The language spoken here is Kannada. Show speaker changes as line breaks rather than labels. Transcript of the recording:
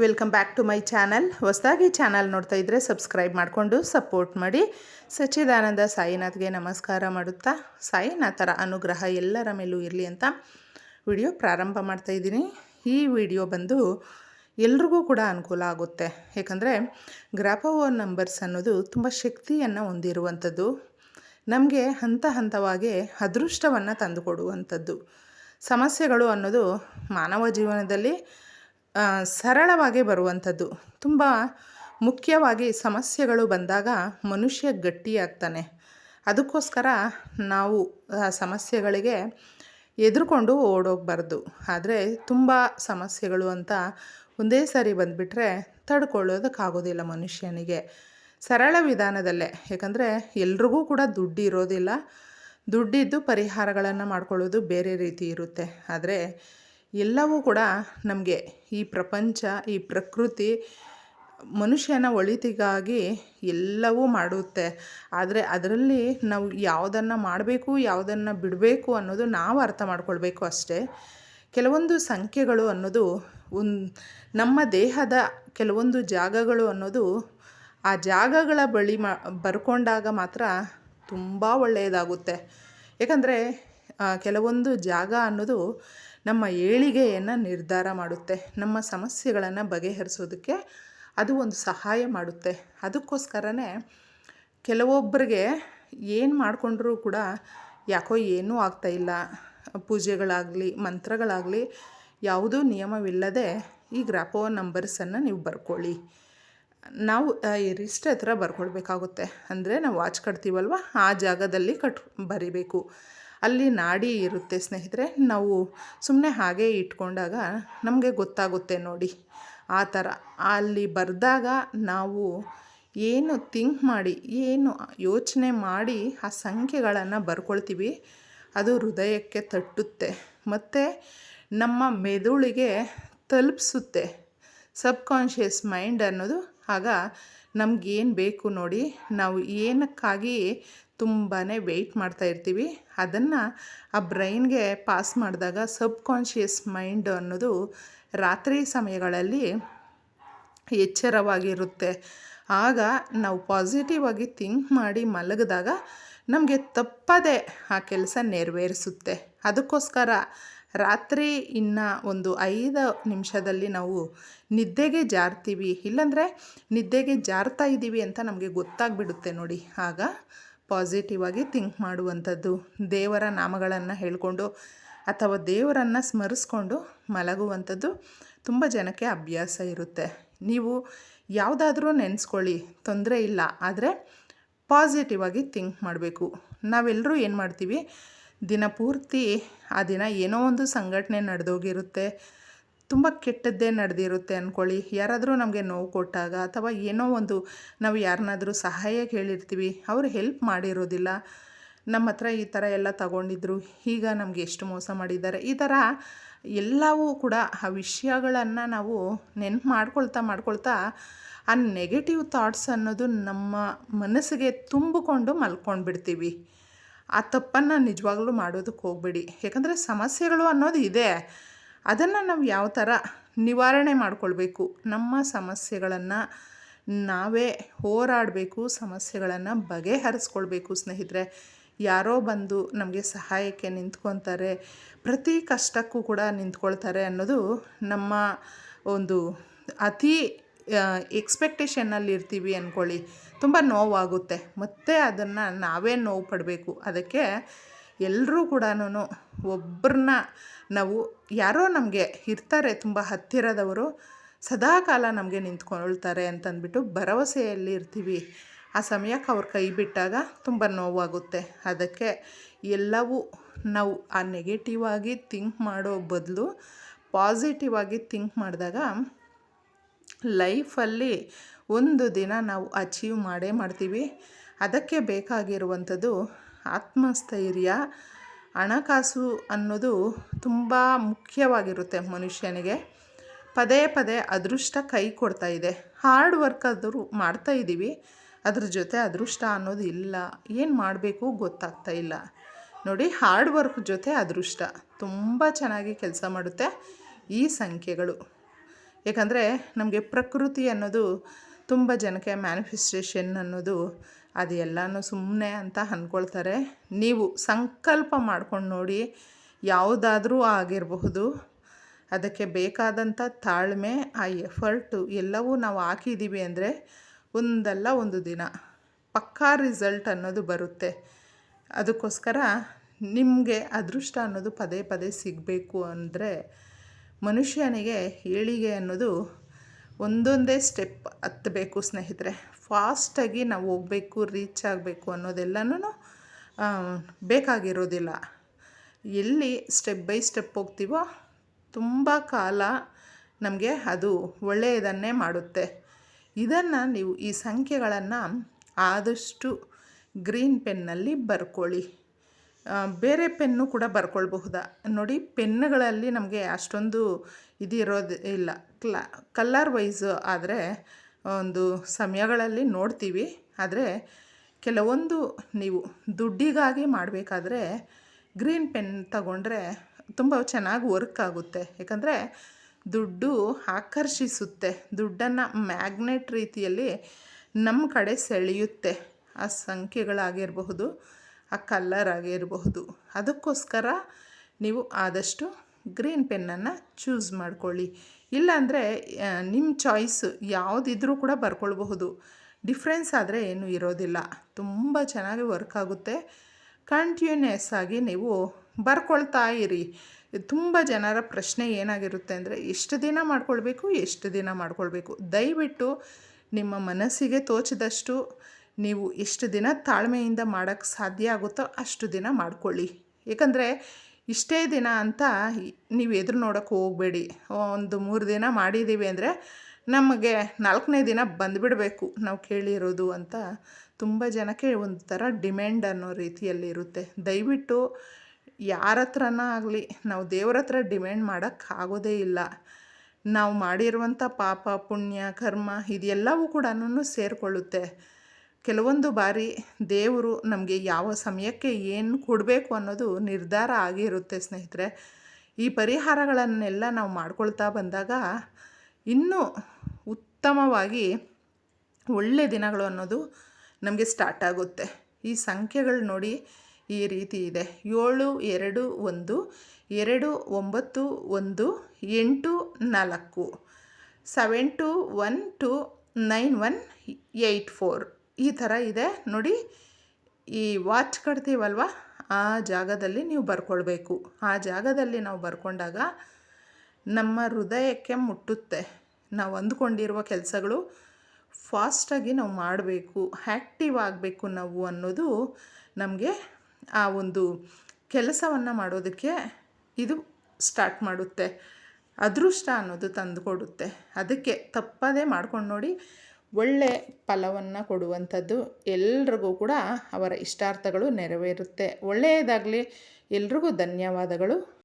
Welcome back to my channel ಹೊಸದಾಗಿ ಚಾನಲ್ ನೋಡ್ತಾ ಇದ್ದರೆ ಸಬ್ಸ್ಕ್ರೈಬ್ ಮಾಡಿಕೊಂಡು ಸಪೋರ್ಟ್ ಮಾಡಿ. ಸಚ್ಚಿದಾನಂದ ಸಾಯಿನಾಥ್ಗೆ ನಮಸ್ಕಾರ ಮಾಡುತ್ತಾ, ಸಾಯಿನಾಥರ ಅನುಗ್ರಹ ಎಲ್ಲರ ಮೇಲೂ ಇರಲಿ ಅಂತ ವಿಡಿಯೋ ಪ್ರಾರಂಭ ಮಾಡ್ತಾ ಇದ್ದೀನಿ. ಈ ವಿಡಿಯೋ ಬಂದು ಎಲ್ರಿಗೂ ಕೂಡ ಅನುಕೂಲ ಆಗುತ್ತೆ. ಯಾಕಂದರೆ ಗ್ರಾಪವೋ ನಂಬರ್ಸ್ ಅನ್ನೋದು ತುಂಬ ಶಕ್ತಿಯನ್ನು ಹೊಂದಿರುವಂಥದ್ದು. ನಮಗೆ ಹಂತ ಹಂತವಾಗಿ ಅದೃಷ್ಟವನ್ನು ತಂದುಕೊಡುವಂಥದ್ದು. ಸಮಸ್ಯೆಗಳು ಅನ್ನೋದು ಮಾನವ ಜೀವನದಲ್ಲಿ ಸರಳವಾಗಿ ಬರುವಂಥದ್ದು. ತುಂಬ ಮುಖ್ಯವಾಗಿ ಸಮಸ್ಯೆಗಳು ಬಂದಾಗ ಮನುಷ್ಯ ಗಟ್ಟಿಯಾಗ್ತಾನೆ. ಅದಕ್ಕೋಸ್ಕರ ನಾವು ಆ ಸಮಸ್ಯೆಗಳಿಗೆ ಎದುರುಕೊಂಡು ಓಡೋಗಬಾರ್ದು. ಆದರೆ ತುಂಬ ಸಮಸ್ಯೆಗಳು ಅಂತ ಒಂದೇ ಸಾರಿ ಬಂದುಬಿಟ್ರೆ ತಡ್ಕೊಳ್ಳೋದಕ್ಕಾಗೋದಿಲ್ಲ ಮನುಷ್ಯನಿಗೆ. ಸರಳ ವಿಧಾನದಲ್ಲೇ. ಯಾಕಂದರೆ ಎಲ್ರಿಗೂ ಕೂಡ ದುಡ್ಡು ಇರೋದಿಲ್ಲ ದುಡ್ಡಿದ್ದು ಪರಿಹಾರಗಳನ್ನು ಮಾಡ್ಕೊಳ್ಳೋದು ಬೇರೆ ರೀತಿ ಇರುತ್ತೆ. ಆದರೆ ಎಲ್ಲವೂ ಕೂಡ ನಮಗೆ ಈ ಪ್ರಪಂಚ, ಈ ಪ್ರಕೃತಿ ಮನುಷ್ಯನ ಒಳಿತಿಗಾಗಿ ಎಲ್ಲವೂ ಮಾಡುತ್ತೆ. ಆದರೆ ಅದರಲ್ಲಿ ನಾವು ಯಾವುದನ್ನು ಮಾಡಬೇಕು, ಯಾವುದನ್ನು ಬಿಡಬೇಕು ಅನ್ನೋದು ನಾವು ಅರ್ಥ ಮಾಡ್ಕೊಳ್ಬೇಕು ಅಷ್ಟೇ. ಕೆಲವೊಂದು ಸಂಖ್ಯೆಗಳು ಅನ್ನೋದು ಒಂದು, ನಮ್ಮ ದೇಹದ ಕೆಲವೊಂದು ಜಾಗಗಳು ಅನ್ನೋದು ಆ ಜಾಗಗಳ ಬಳಿ ಮಾ, ಬರ್ಕೊಂಡಾಗ ಮಾತ್ರ ತುಂಬ ಒಳ್ಳೆಯದಾಗುತ್ತೆ. ಯಾಕಂದರೆ ಕೆಲವೊಂದು ಜಾಗ ಅನ್ನೋದು ನಮ್ಮ ಏಳಿಗೆಯನ್ನು ನಿರ್ಧಾರ ಮಾಡುತ್ತೆ. ನಮ್ಮ ಸಮಸ್ಯೆಗಳನ್ನು ಬಗೆಹರಿಸೋದಕ್ಕೆ ಅದು ಒಂದು ಸಹಾಯ ಮಾಡುತ್ತೆ. ಅದಕ್ಕೋಸ್ಕರನೇ ಕೆಲವೊಬ್ಬರಿಗೆ ಏನು ಮಾಡಿಕೊಂಡ್ರೂ ಕೂಡ ಯಾಕೋ ಏನೂ ಇಲ್ಲ. ಪೂಜೆಗಳಾಗಲಿ, ಮಂತ್ರಗಳಾಗಲಿ, ಯಾವುದೂ ನಿಯಮವಿಲ್ಲದೆ ಈ ಗ್ರಾಪೋ ನಂಬರ್ಸನ್ನು ನೀವು ಬರ್ಕೊಳ್ಳಿ. ನಾವು ರಿಸ್ಟ್ ಹತ್ರ ಬರ್ಕೊಳ್ಬೇಕಾಗುತ್ತೆ. ಅಂದರೆ ನಾವು ವಾಚ್ ಕಟ್ತೀವಲ್ವ? ಆ ಜಾಗದಲ್ಲಿ ಕಟ್, ಬರಿಬೇಕು. ಅಲ್ಲಿ ನಾಡಿ ಇರುತ್ತೆ ಸ್ನೇಹಿತರೆ. ನಾವು ಸುಮ್ಮನೆ ಹಾಗೆ ಇಟ್ಕೊಂಡಾಗ ನಮಗೆ ಗೊತ್ತಾಗುತ್ತೆ ನೋಡಿ. ಆ ಥರ. ಅಲ್ಲಿ ಬರೆದಾಗ ನಾವು ಏನು ಥಿಂಕ್ ಮಾಡಿ, ಏನು ಯೋಚನೆ ಮಾಡಿ ಆ ಸಂಖ್ಯೆಗಳನ್ನು ಬರ್ಕೊಳ್ತೀವಿ. ಅದು ಹೃದಯಕ್ಕೆ ತಟ್ಟುತ್ತೆ. ಮತ್ತು ನಮ್ಮ ಮೆದುಳಿಗೆ ತಲುಪಿಸುತ್ತೆ. ಸಬ್ಕಾನ್ಷಿಯಸ್ ಮೈಂಡ್ ಅನ್ನೋದು. ಆಗ ನಮಗೇನು ಬೇಕು ನೋಡಿ ನಾವು ಏನಕ್ಕಾಗಿ ತುಂಬಾ ವೆಯ್ಟ್ ಮಾಡ್ತಾ ಇರ್ತೀವಿ, ಅದನ್ನು ಆ ಬ್ರೈನ್ಗೆ ಪಾಸ್ ಮಾಡಿದಾಗ ಸಬ್ಕಾನ್ಷಿಯಸ್ ಮೈಂಡ್ ಅನ್ನೋದು ರಾತ್ರಿ ಸಮಯಗಳಲ್ಲಿ ಎಚ್ಚರವಾಗಿರುತ್ತೆ. ಆಗ ನಾವು ಪಾಸಿಟಿವ್ ಆಗಿ ಥಿಂಕ್ ಮಾಡಿ ಮಲಗಿದಾಗ ನಮಗೆ ತಪ್ಪದೇ ಆ ಕೆಲಸ ನೆರವೇರಿಸುತ್ತೆ. ಅದಕ್ಕೋಸ್ಕರ ರಾತ್ರಿ ಇನ್ನು ಒಂದು ಐದು ನಿಮಿಷದಲ್ಲಿ ನಾವು ನಿದ್ದೆಗೆ ಜಾರ್ತೀವಿ. ಇಲ್ಲಾಂದರೆ ನಿದ್ದೆಗೆ ಜಾರ್ತಾ ಇದ್ದೀವಿ ಅಂತ ನಮಗೆ ಗೊತ್ತಾಗ್ಬಿಡುತ್ತೆ ನೋಡಿ. ಆಗ ಪಾಸಿಟಿವ್ ಆಗಿ ಥಿಂಕ್ ಮಾಡುವಂಥದ್ದು. ದೇವರ ನಾಮಗಳನ್ನು ಹೇಳಿಕೊಂಡು ಅಥವಾ ದೇವರನ್ನು ಸ್ಮರಿಸ್ಕೊಂಡು ಮಲಗುವಂಥದ್ದು ತುಂಬ ಜನಕ್ಕೆ ಅಭ್ಯಾಸ ಇರುತ್ತೆ. ನೀವು ಯಾವುದಾದ್ರೂ ನೆನೆಸ್ಕೊಳ್ಳಿ, ತೊಂದರೆ ಇಲ್ಲ. ಆದರೆ ಪಾಸಿಟಿವ್ ಆಗಿ ಥಿಂಕ್ ಮಾಡಬೇಕು. ನಾವೆಲ್ಲರೂ ಏನು ಮಾಡ್ತೀವಿ? ದಿನ ಪೂರ್ತಿ ಆ ದಿನ ಏನೋ ಒಂದು ಸಂಘಟನೆ ನಡೆದೋಗಿರುತ್ತೆ. ತುಂಬ ಕೆಟ್ಟದ್ದೇ ನಡೆದಿರುತ್ತೆ ಅಂದ್ಕೊಳ್ಳಿ ಯಾರಾದರೂ ನಮಗೆ ನೋವು ಕೊಟ್ಟಾಗ ಅಥವಾ ಏನೋ ಒಂದು ನಾವು ಯಾರನ್ನಾದರೂ ಸಹಾಯ ಕೇಳಿರ್ತೀವಿ ಅವರು ಹೆಲ್ಪ್ ಮಾಡಿರೋದಿಲ್ಲ. ನಮ್ಮ ಹತ್ರ ಈ ಥರ ಎಲ್ಲ ತಗೊಂಡಿದ್ರು, ಈಗ ನಮಗೆ ಎಷ್ಟು ಮೋಸ ಮಾಡಿದ್ದಾರೆ. ಈ ಥರ ಎಲ್ಲವೂ ಕೂಡ ಆ ವಿಷಯಗಳನ್ನು ನಾವು ನೆನ್ಪು ಮಾಡ್ಕೊಳ್ತಾ ಮಾಡ್ಕೊಳ್ತಾ ಆ ನೆಗೆಟಿವ್ ಥಾಟ್ಸ್ ಅನ್ನೋದು ನಮ್ಮ ಮನಸ್ಸಿಗೆ ತುಂಬಿಕೊಂಡು ಮಲ್ಕೊಂಡು ಬಿಡ್ತೀವಿ ಆ ತಪ್ಪನ್ನು ನಿಜವಾಗ್ಲೂ ಮಾಡೋದಕ್ಕೆ ಹೋಗಬೇಡಿ. ಯಾಕಂದರೆ ಸಮಸ್ಯೆಗಳು ಅನ್ನೋದು ಇದೆ. ಅದನ್ನು ನಾವು ಯಾವ ಥರ ನಿವಾರಣೆ ಮಾಡಿಕೊಳ್ಬೇಕು? ನಮ್ಮ ಸಮಸ್ಯೆಗಳನ್ನು ನಾವೇ ಹೋರಾಡಬೇಕು, ಸಮಸ್ಯೆಗಳನ್ನು ಬಗೆಹರಿಸ್ಕೊಳ್ಬೇಕು ಸ್ನೇಹಿತರೆ. ಯಾರೋ ಬಂದು ನಮಗೆ ಸಹಾಯಕ್ಕೆ ನಿಂತ್ಕೊತಾರೆ, ಪ್ರತಿ ಕಷ್ಟಕ್ಕೂ ಕೂಡ ನಿಂತ್ಕೊಳ್ತಾರೆ ಅನ್ನೋದು ನಮ್ಮ ಒಂದು ಅತಿ ಎಕ್ಸ್ಪೆಕ್ಟೇಷನ್ನಲ್ಲಿ ಇರ್ತೀವಿ ಅಂದ್ಕೊಳ್ಳಿ ತುಂಬ ನೋವಾಗುತ್ತೆ. ಮತ್ತೆ ಅದನ್ನು ನಾವೇ ನೋವು ಪಡಬೇಕು. ಅದಕ್ಕೆ ಎಲ್ಲರೂ ಕೂಡ ಒಬ್ಬರನ್ನ ನಾವು ಯಾರೋ ನಮಗೆ ಇರ್ತಾರೆ ತುಂಬ ಹತ್ತಿರದವರು ಸದಾಕಾಲ ನಮಗೆ ನಿಂತ್ಕೊಳ್ತಾರೆ ಅಂತಂದ್ಬಿಟ್ಟು ಭರವಸೆಯಲ್ಲಿ ಇರ್ತೀವಿ. ಆ ಸಮಯಕ್ಕೆ ಅವ್ರ ಕೈ ಬಿಟ್ಟಾಗ ತುಂಬ ನೋವಾಗುತ್ತೆ. ಅದಕ್ಕೆ ಎಲ್ಲವೂ ನಾವು ಆ ನೆಗೆಟಿವ್ ಆಗಿ ಥಿಂಕ್ ಮಾಡೋ ಬದಲು ಪಾಸಿಟಿವ್ ಆಗಿ ಥಿಂಕ್ ಮಾಡಿದಾಗ ಲೈಫಲ್ಲಿ ಒಂದು ದಿನ ನಾವು ಅಚೀವ್ ಮಾಡೇ ಮಾಡ್ತೀವಿ. ಅದಕ್ಕೆ ಬೇಕಾಗಿರುವಂಥದ್ದು ಆತ್ಮಸ್ಥೈರ್ಯ. ಹಣಕಾಸು ಅನ್ನೋದು ತುಂಬ ಮುಖ್ಯವಾಗಿರುತ್ತೆ ಮನುಷ್ಯನಿಗೆ. ಪದೇ ಪದೇ ಅದೃಷ್ಟ ಕೈ ಕೊಡ್ತಾ ಇದೆ. ಹಾರ್ಡ್ ವರ್ಕ್ ಆದರೂ ಮಾಡ್ತಾ ಇದ್ದೀವಿ. ಅದ್ರ ಜೊತೆ ಅದೃಷ್ಟ ಅನ್ನೋದು ಇಲ್ಲ. ಏನು ಮಾಡಬೇಕು ಗೊತ್ತಾಗ್ತಾ ಇಲ್ಲ. ನೋಡಿ, ಹಾರ್ಡ್ ವರ್ಕ್ ಜೊತೆ ಅದೃಷ್ಟ. ತುಂಬ ಚೆನ್ನಾಗಿ ಕೆಲಸ ಮಾಡುತ್ತೆ ಈ ಸಂಖ್ಯೆಗಳು. ಏಕೆಂದರೆ ನಮಗೆ ಪ್ರಕೃತಿ ಅನ್ನೋದು ತುಂಬ ಜನಕ್ಕೆ ಮ್ಯಾನಿಫೆಸ್ಟೇಷನ್ ಅನ್ನೋದು ಅದು ಎಲ್ಲನೂ ಸುಮ್ಮನೆ ಅಂತ ಅಂದ್ಕೊಳ್ತಾರೆ ನೀವು ಸಂಕಲ್ಪ ಮಾಡ್ಕೊಂಡು ನೋಡಿ ಯಾವುದಾದ್ರೂ ಆಗಿರಬಹುದು. ಅದಕ್ಕೆ ಬೇಕಾದಂಥ ತಾಳ್ಮೆ, ಆ ಎಫರ್ಟು ಎಲ್ಲವೂ ನಾವು ಹಾಕಿದ್ದೀವಿ ಅಂದರೆ ಒಂದಲ್ಲ ಒಂದು ದಿನ ಪಕ್ಕಾ ರಿಸಲ್ಟ್ ಅನ್ನೋದು ಬರುತ್ತೆ. ಅದಕ್ಕೋಸ್ಕರ ನಿಮಗೆ ಅದೃಷ್ಟ ಅನ್ನೋದು ಪದೇ ಪದೇ ಸಿಗಬೇಕು ಅಂದರೆ ಮನುಷ್ಯನಿಗೆ ಏಳಿಗೆ ಅನ್ನೋದು ಒಂದೊಂದೇ ಸ್ಟೆಪ್ ಹತ್ತಬೇಕು ಸ್ನೇಹಿತರೆ. ಫಾಸ್ಟಾಗಿ ನಾವು ಹೋಗಬೇಕು ರೀಚ್ ಆಗಬೇಕು ಅನ್ನೋದೆಲ್ಲನೂ ಬೇಕಾಗಿರೋದಿಲ್ಲ. ಎಲ್ಲಿ ಸ್ಟೆಪ್ ಬೈ ಸ್ಟೆಪ್ ಹೋಗ್ತೀವೋ ತುಂಬ ಕಾಲ ನಮಗೆ ಅದು ಒಳ್ಳೆಯದನ್ನೇ ಮಾಡುತ್ತೆ. ಇದನ್ನು ನೀವು ಈ ಸಂಖ್ಯೆಗಳನ್ನು ಆದಷ್ಟು ಗ್ರೀನ್ ಪೆನ್ನಲ್ಲಿ ಬರ್ಕೊಳ್ಳಿ. ಬೇರೆ ಪೆನ್ನು ಕೂಡ ಬರ್ಕೊಳ್ಬಹುದಾ? ನೋಡಿ, ಪೆನ್ನುಗಳಲ್ಲಿ ನಮಗೆ ಅಷ್ಟೊಂದು ಇದಿರೋದು ಇಲ್ಲ. ಕ್ಲ ಕಲ್ಲರ್ ವೈಸ್ ಆದರೆ ಒಂದು ಸಮಯಗಳಲ್ಲಿ ನೋಡ್ತೀವಿ. ಆದರೆ ಕೆಲವೊಂದು ನೀವು ದುಡ್ಡಿಗಾಗಿ ಮಾಡಬೇಕಾದ್ರೆ ಗ್ರೀನ್ ಪೆನ್ ತಗೊಂಡ್ರೆ ತುಂಬ ಚೆನ್ನಾಗಿ ವರ್ಕ್ ಆಗುತ್ತೆ. ಯಾಕಂದರೆ ದುಡ್ಡು ಆಕರ್ಷಿಸುತ್ತೆ. ದುಡ್ಡನ್ನು ಮ್ಯಾಗ್ನೆಟ್ ರೀತಿಯಲ್ಲಿ ನಮ್ಮ ಕಡೆ ಸೆಳೆಯುತ್ತೆ. ಆ ಸಂಖ್ಯೆಗಳಾಗಿರಬಹುದು. ಆ ಕಲ್ಲರ್ ಆಗಿರಬಹುದು ಅದಕ್ಕೋಸ್ಕರ ನೀವು ಆದಷ್ಟು ಗ್ರೀನ್ ಪೆನ್ನನ್ನು ಚೂಸ್ ಮಾಡ್ಕೊಳ್ಳಿ. ಇಲ್ಲಾಂದರೆ ನಿಮ್ಮ ಚಾಯ್ಸ್ ಯಾವುದಿದ್ರೂ ಕೂಡ ಬರ್ಕೊಳ್ಬಹುದು. ಡಿಫ್ರೆನ್ಸ್ ಆದರೆ ಏನೂ ಇರೋದಿಲ್ಲ. ತುಂಬ ಚೆನ್ನಾಗಿ ವರ್ಕ್ ಆಗುತ್ತೆ. ಕಂಟಿನ್ಯೂಸ್ ಆಗಿ ನೀವು ಬರ್ಕೊಳ್ತಾ ಇರಿ. ತುಂಬ ಜನರ ಪ್ರಶ್ನೆ ಏನಾಗಿರುತ್ತೆ ಅಂದರೆ, ಎಷ್ಟು ದಿನ ಮಾಡ್ಕೊಳ್ಬೇಕು, ಎಷ್ಟು ದಿನ ಮಾಡ್ಕೊಳ್ಬೇಕು? ದಯವಿಟ್ಟು ನಿಮ್ಮ ಮನಸ್ಸಿಗೆ ತೋಚಿದಷ್ಟು ನೀವು ಎಷ್ಟು ದಿನ ತಾಳ್ಮೆಯಿಂದ ಮಾಡೋಕ್ಕೆ ಸಾಧ್ಯ ಆಗುತ್ತೋ ಅಷ್ಟು ದಿನ ಮಾಡಿಕೊಳ್ಳಿ. ಏಕೆಂದರೆ ಇಷ್ಟೇ ದಿನ ಅಂತ ನೀವು ಎದುರು ನೋಡೋಕ್ಕೆ ಹೋಗಬೇಡಿ. ಒಂದು ಮೂರು ದಿನ ಮಾಡಿದ್ದೀವಿ ಅಂದರೆ ನಮಗೆ ನಾಲ್ಕನೇ ದಿನ ಬಂದುಬಿಡಬೇಕು ನಾವು ಕೇಳಿರೋದು ಅಂತ ತುಂಬ ಜನಕ್ಕೆ ಒಂಥರ ಡಿಮ್ಯಾಂಡ್ ಅನ್ನೋ ರೀತಿಯಲ್ಲಿ ಇರುತ್ತೆ. ದಯವಿಟ್ಟು ಯಾರ ಹತ್ರನ ಆಗಲಿ ನಾವು ದೇವ್ರ ಹತ್ರ ಡಿಮ್ಯಾಂಡ್ ಮಾಡೋಕ್ಕಾಗೋದೇ ಇಲ್ಲ. ನಾವು ಮಾಡಿರುವಂಥ ಪಾಪ, ಪುಣ್ಯ, ಕರ್ಮ, ಇದೆಲ್ಲವೂ ಕೂಡ ಸೇರಿಕೊಳ್ಳುತ್ತೆ. ಕೆಲವೊಂದು ಬಾರಿ ದೇವರು ನಮಗೆ ಯಾವ ಸಮಯಕ್ಕೆ ಏನು ಕೊಡಬೇಕು ಅನ್ನೋದು ನಿರ್ಧಾರ ಆಗಿರುತ್ತೆ ಸ್ನೇಹಿತರೆ. ಈ ಪರಿಹಾರಗಳನ್ನೆಲ್ಲ ನಾವು ಮಾಡ್ಕೊಳ್ತಾ ಬಂದಾಗ ಇನ್ನೂ ಉತ್ತಮವಾಗಿ ಒಳ್ಳೆ ದಿನಗಳು ಅನ್ನೋದು ನಮಗೆ ಸ್ಟಾರ್ಟ್ ಆಗುತ್ತೆ. ಈ ಸಂಖ್ಯೆಗಳು ನೋಡಿ ಈ ರೀತಿ ಇದೆ. ಏಳು, ಎರಡು, ಒಂದು, ಎರಡು, ಒಂಬತ್ತು, ಒಂದು, ಎಂಟು, ನಾಲ್ಕು seven two one two nine one eight four ಈ ಥರ ಇದೆ. ನೋಡಿ, ಈ ವಾಚ್ ಕಟ್ತೀವಲ್ವ? ಆ ಜಾಗದಲ್ಲಿ ನೀವು ಬರ್ಕೊಳ್ಬೇಕು. ಆ ಜಾಗದಲ್ಲಿ ನಾವು ಬರ್ಕೊಂಡಾಗ ನಮ್ಮ ಹೃದಯಕ್ಕೆ ಮುಟ್ಟುತ್ತೆ. ನಾವು ಅಂದುಕೊಂಡಿರುವ ಕೆಲಸಗಳು ಫಾಸ್ಟಾಗಿ ನಾವು ಮಾಡಬೇಕು ಆ್ಯಕ್ಟಿವ್ ಆಗಬೇಕು ನಾವು ಅನ್ನೋದು ನಮಗೆ ಆ ಒಂದು ಕೆಲಸವನ್ನು ಮಾಡೋದಕ್ಕೆ ಇದು ಸ್ಟಾರ್ಟ್ ಮಾಡುತ್ತೆ. ಅದೃಷ್ಟ ಅನ್ನೋದು ತಂದುಕೊಡುತ್ತೆ. ಅದಕ್ಕೆ ತಪ್ಪದೇ ಮಾಡ್ಕೊಂಡು ನೋಡಿ ಒಳ್ಳೆ ಫಲವನ್ನು ಕೊಡುವಂಥದ್ದು ಎಲ್ರಿಗೂ ಕೂಡ ಅವರ ಇಷ್ಟಾರ್ಥಗಳು ನೆರವೇರುತ್ತೆ. ಒಳ್ಳೆಯದಾಗಲಿ ಎಲ್ರಿಗೂ ಧನ್ಯವಾದಗಳು.